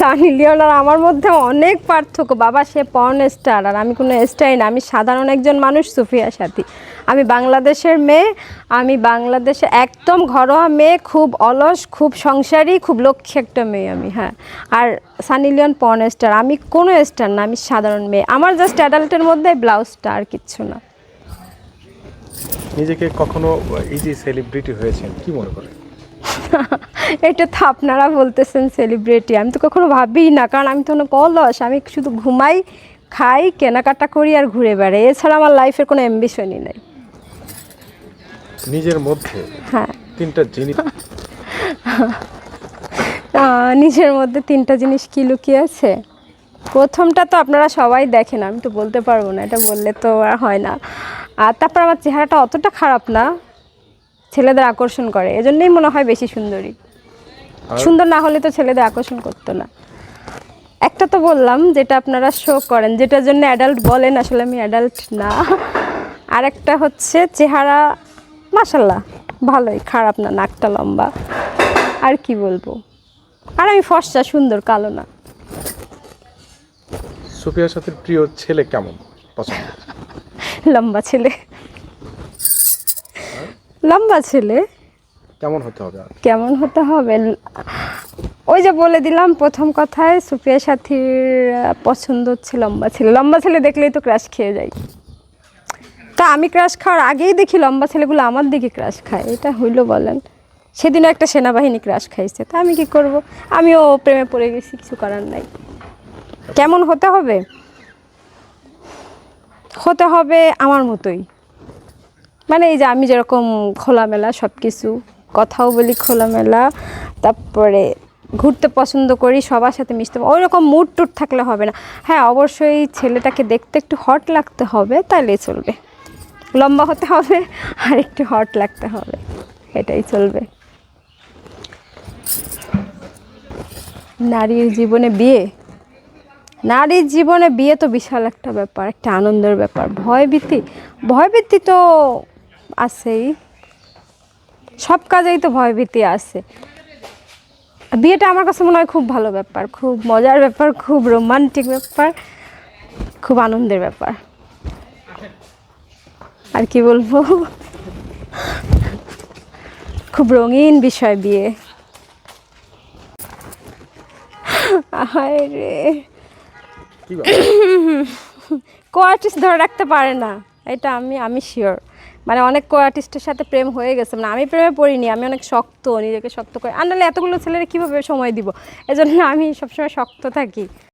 Sunny Leone আর আমার মধ্যে অনেক পার্থক্য। বাবা, সে পর্ন স্টার আর আমি কোনো স্টারই না, আমি সাধারণ একজন মানুষ, সুফিয়া সাথী। আমি বাংলাদেশের মেয়ে, আমি বাংলাদেশে একদম ঘরোয়া মেয়ে, খুব অলস, খুব সংসারী, খুব লক্ষ্মী একটা মেয়ে আমি হ্যাঁ। আর সানি লিওন পর্ন স্টার আমি কোনো স্টার না, আমি সাধারণ মেয়ে। আমার জাস্ট অ্যাডাল্টের মধ্যে ব্লাউজটা আর কিচ্ছু না। নিজেকে কখনো এই যে সেলিব্রিটি হয়েছেন, কি মনে করেন? এটা তো আপনারা বলতেছেন সেলিব্রিটি আমি তো কখনো ভাবিই না কারণ আমি তো অলস আমি শুধু ঘুমাই খাই কেনাকাটা করি আর ঘুরে বেড়াই এছাড়া আমার লাইফের কোনো অ্যাম্বিশনই নেই। নিজের মধ্যে? হ্যাঁ। তিনটা জিনিস নিজের মধ্যে তিনটা জিনিস কি লুকিয়ে আছে? প্রথমটা তো আপনারা সবাই দেখেন আমি তো বলতে পারব না এটা বললে তো আর হয় না। আর তারপর আমার চেহারাটা অতটা খারাপ না ছেলেদের আকর্ষণ করে এজন্যই মনে হয় বেশি সুন্দরী। সুন্দর না হলে তো ছেলেদের আকর্ষণ করতো না। একটা তো বললাম যেটা আপনারা শো করেন যেটার জন্য অ্যাডাল্ট বলেন আসলে আমি অ্যাডাল্ট না। আর একটা হচ্ছে চেহারা মাসাল্লাহ ভালোই খারাপ না নাকটা লম্বা। আর কি বলব? আর আমি ফর্সা সুন্দর কালো না। সুফিয়ার সাথে প্রিয় ছেলে কেমন? পছন্দ? লম্বা ছেলে। লম্বা ছেলে? কেমন হতে হবে কেমন হতে হবে? ওই যে বলে দিলাম, প্রথম কথায় সুফিয়া সাথীর পছন্দ হচ্ছে লম্বা ছেলে। লম্বা ছেলে দেখলেই তো ক্রাশ খেয়ে যাই তা আমি ক্রাশ খাওয়ার আগেই দেখি লম্বা ছেলেগুলো আমার দিকে ক্রাশ খায়। এটা হইল বলেন। সেদিনও একটা সেনাবাহিনী ক্রাশ খাইছে। তা আমি কি করব? আমিও প্রেমে পড়ে গেছি, কিছু করার নাই। কেমন হতে হবে? হতে হবে আমার মতোই। মানে এই যে আমি যেরকম খোলামেলা সব কিছু কথাও বলি খোলামেলা, তারপরে ঘুরতে পছন্দ করি, সবার সাথে মিশতে ওই রকম মুড টুট থাকলে হবে না। হ্যাঁ অবশ্যই ছেলেটাকে দেখতে একটু হট লাগতে হবে তাহলেই চলবে। লম্বা হতে হবে আর একটু হট লাগতে হবে, এটাই চলবে। নারীর জীবনে বিয়ে? নারীর জীবনে বিয়ে তো বিশাল একটা ব্যাপার, একটা আনন্দের ব্যাপার। ভয়ভীতি ভয়ভীতি তো আছেই। সব কাজেই তো ভয় ভীতি আছে। বিয়েটা আমার কাছে মনে হয় খুব ভালো ব্যাপার খুব মজার ব্যাপার খুব রোমান্টিক ব্যাপার খুব আনন্দের ব্যাপার। আর কি বলব? খুব রঙিন বিষয় বিয়ে। আহায় রে। কো আর্টিস্ট ধরে রাখতে পারে না এটা আমি আমি শিওর মানে অনেক কো আর্টিস্টের সাথে প্রেম হয়ে গেছে। মানে আমি প্রেমে পড়িনি, আমি অনেক শক্ত, নিজেকে শক্ত করি। করে নাহলে এতগুলো ছেলেরা কীভাবে সময় দিব? এজন্য আমি সবসময় শক্ত থাকি।